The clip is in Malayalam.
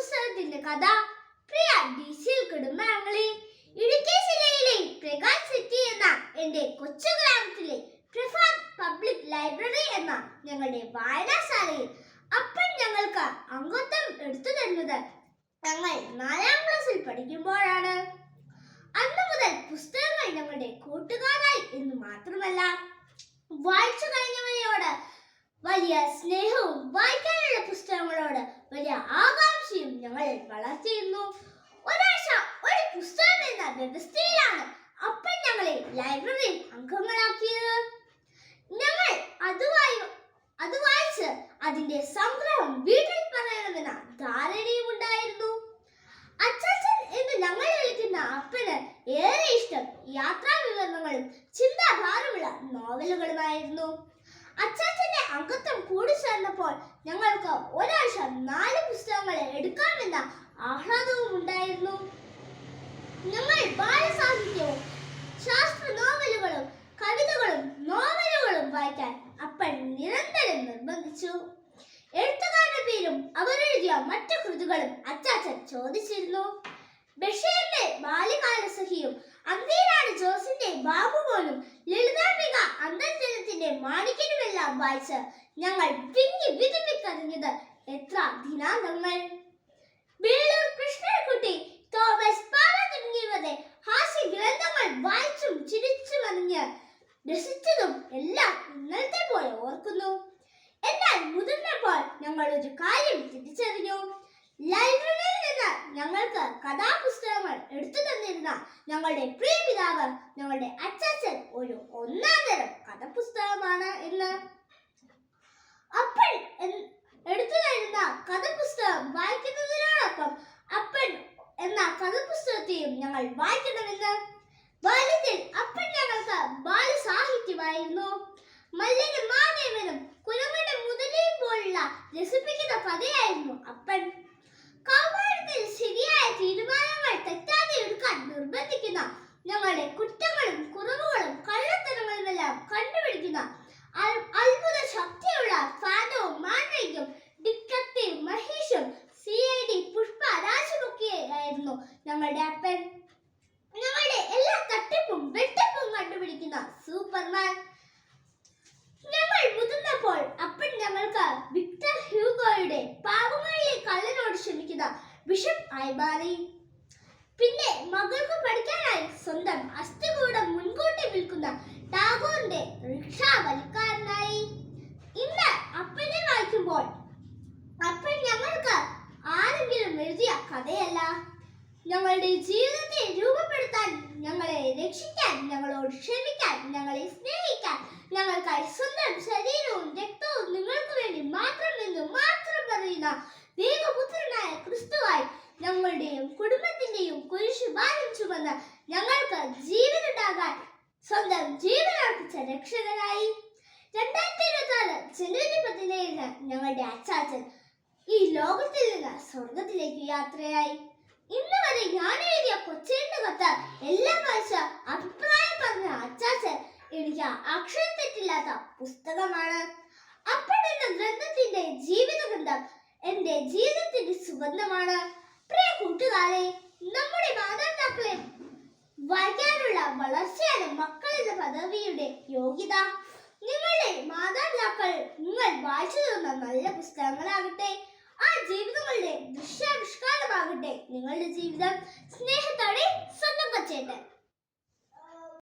കഥപുസ്തകത്തിന്റെ കഥ പ്രിയ ഡിസിൽ കുടുംബാംഗങ്ങളെ ഇടുക്കി ജില്ലയിലെ പ്രകാശ് സിറ്റി എന്ന എന്റെ കൊച്ചു ഗ്രാമത്തിലെ പ്രഫാദ് പബ്ലിക് ലൈബ്രറി എന്ന ഞങ്ങളുടെ വായനാശാലയിൽ അപ്പൻ ഞങ്ങൾക്ക് അംഗത്വം എടുത്തു തരുന്നത് ഞങ്ങൾ നാലാം ക്ലാസ്സിൽ പഠിക്കുമ്പോഴാണ്. അന്ന് മുതൽ പുസ്തകങ്ങൾ ഞങ്ങളുടെ കൂട്ടുകാരായി എന്ന് മാത്രമല്ല വായിച്ചു കഴിഞ്ഞവരോട് വലിയ സ്നേഹവും വായിക്കാനുള്ള പുസ്തകങ്ങളോട് വലിയ ആകാംക്ഷയും വളർത്തിയിരുന്നു. ഒരാഴ്ച ഒരു പുസ്തകം എന്ന വ്യവസ്ഥയിലാണ് അപ്പോൾ ഞങ്ങളെ ലൈബ്രറിയിൽ അംഗങ്ങളാക്കിയത്. ഞങ്ങൾ അതുവായി അത് വായിച്ച് അതിന്റെ സംഗ്രഹം വീട്ടിൽ പറയണമെന്ന ധാരണയും ഉണ്ടായിരുന്നു. അച്ഛൻ എന്ന് ഞങ്ങൾ വിളിക്കുന്ന അപ്പന് ഏറെ ഇഷ്ടം യാത്രാ വിവരണങ്ങളും ചിന്താഭാരമുള്ള നോവലുകളുമായിരുന്നു. അച്ചാച്ചന്റെ അംഗത്വം കൂടി ചേർന്നപ്പോൾ ഞങ്ങൾക്ക് ഒരാഴ്ച നാല് പുസ്തകങ്ങൾ എടുക്കാമെന്ന ആഹ്ലാദവും ഉണ്ടായിരുന്നു. ഞങ്ങൾ ബാലസാഹിത്യവും ശാസ്ത്ര നോവലുകളും കവിതകളും നോവലുകളും വായിക്കാൻ അപ്പൻ നിരന്തരം നിർബന്ധിച്ചു. എഴുത്തുകാരുടെ പേരും അവരെഴുതിയ മറ്റു കൃതികളും അച്ചാച്ചൻ ചോദിച്ചിരുന്നു. ബഷീറിന്റെ ബാല്യകാലസഖിയും അന്തീരാണ് ജോസിന്റെ ബാബു പോലും ലളിതാംബിക അന്തർജനത്തിന്റെ മാണിക്യനുമെല്ലാം വായിച്ച് ഞങ്ങൾ വിങ്ങി വിതുമ്പിക്കറിഞ്ഞത് എത്ര ദിനാന്തങ്ങൾ വേളൂർ കൃഷ്ണൻകുട്ടി തോമസ് പാല തുടങ്ങിയവരുടെ ഹാസ്യ ഗ്രന്ഥങ്ങൾ വായിച്ചും ചിരിച്ചും അറിഞ്ഞ് രസിച്ചതും എല്ലാം ഇന്നലത്തെ പോലെ ഓർക്കുന്നു. എന്നാൽ മുതിർന്നപ്പോൾ ഞങ്ങൾ ഒരു കാര്യം തിരിച്ചറിഞ്ഞു നിന്ന് ഞങ്ങൾക്ക് കഥാപുസ്തകങ്ങൾ എടുത്തു തന്നിരുന്ന ഞങ്ങളുടെ പ്രിയ പിതാവ് ഞങ്ങളുടെ അച്ചാച്ചൻ ഒരു ഒന്നാം തരം കഥപുസ്തകമാണ് എന്ന് അപ്പൻ എടുത്തു തരുന്ന കഥപുസ്തകം വായിക്കുന്നതിനോടൊപ്പം അപ്പൻ എന്ന കഥപുസ്തകത്തെയും ഞങ്ങൾ വായിക്കണമെന്ന്. ബാല്യത്തിൽ അപ്പൻ ഞങ്ങൾക്ക് ബാലസാഹിത്യമായിരുന്നു. മല്ലനും മാധവനും ഞങ്ങളുടെ കുറ്റങ്ങളും കുറവുകളും കള്ളത്തരങ്ങളുമെല്ലാം കണ്ടുപിടിക്കുന്ന അൽ- അത്ഭുത ശക്തിയുള്ള ഫാനവും മാൻഡ്രേക്കും ഡിറ്റക്റ്റീവ് മഹേഷും സി ഐ ഡി പുഷ്പ രാജുമൊക്കെ ആയിരുന്നു ഞങ്ങളുടെ അപ്പൻ. ഞങ്ങളുടെ എല്ലാ തട്ടിപ്പും വെട്ടിപ്പും കണ്ടുപിടിക്കുന്ന സൂപ്പർമാൻ. ഞങ്ങൾ മുതിർന്നപ്പോൾ അപ്പൻ ഞങ്ങൾക്ക് വിക്ടർ ഹ്യൂഗോയുടെ പാവങ്ങളിലെ കള്ളനോട് ക്ഷമിക്കുന്ന ബിഷപ്പ് ആയി മാറി പിന്നെ മകൾക്ക് പഠിക്കാനായി സ്വന്തം അസ്ഥികൂടം മുൻകൂട്ടി വിൽക്കുന്ന ടാഗോറിന്റെ റിക്ഷാ വലിക്കാരനായി ഇന്ന് അപ്പനെ വായിക്കുമ്പോൾ അപ്പൻ ഞങ്ങൾക്ക് ആരെങ്കിലും എഴുതിയ കഥയല്ല ഞങ്ങളുടെ ജീവിതത്തെ രൂപപ്പെടുത്താൻ ഞങ്ങളെ രക്ഷിക്കാൻ ഞങ്ങളോട് ക്ഷമിക്കാൻ ഞങ്ങളെ സ്നേഹിക്കാൻ ഞങ്ങൾക്കായി സ്വന്തം ശരീരവും രക്തവും നിങ്ങൾക്ക് വേണ്ടി മാത്രം എന്ന് മാത്രം പറയുന്ന ദൈവപുത്രനായ ക്രിസ്തുവായി ഞങ്ങളുടെയും കുടുംബത്തിന്റെയും കുരിശു ഭാരം ചുമന്ന് ഞങ്ങൾക്ക് ജീവനുണ്ടാകാൻ സ്വന്തം ജീവനർപ്പിച്ച രക്ഷകനായി. രണ്ടായിരത്തി ഇരുപത്തി ആറ് ജനുവരി പതിനേഴിന് ഞങ്ങളുടെ അച്ചാച്ചൻ ഈ ലോകത്തിൽ നിന്ന് സ്വർഗത്തിലേക്ക് യാത്രയായി. ഇന്ന് വരെ ഞാൻ എഴുതിയ കൊച്ചേന്റെ കത്ത് എല്ലാം വായിച്ച അഭിപ്രായം പറഞ്ഞ അച്ചാച്ചൻ എനിക്ക് അക്ഷരത്തെറ്റില്ലാത്ത പുസ്തകമാണ്. അപ്പോൾ എന്ന ഗ്രന്ഥത്തിന്റെ ജീവിത ഗ്രന്ഥം എന്റെ ജീവിതത്തിന്റെ സുഗന്ധമാണ്. പ്രിയ കൂട്ടുകാരെ നമ്മുടെ മാതാപിതാക്കളെ വായിക്കാനുള്ള വളർച്ചയാണ് മക്കൾ എന്ന പദവിയുടെ യോഗ്യത. നിങ്ങളുടെ മാതാപിതാക്കൾ നിങ്ങൾ വായിച്ചു തന്ന നല്ല പുസ്തകങ്ങളാകട്ടെ Bizden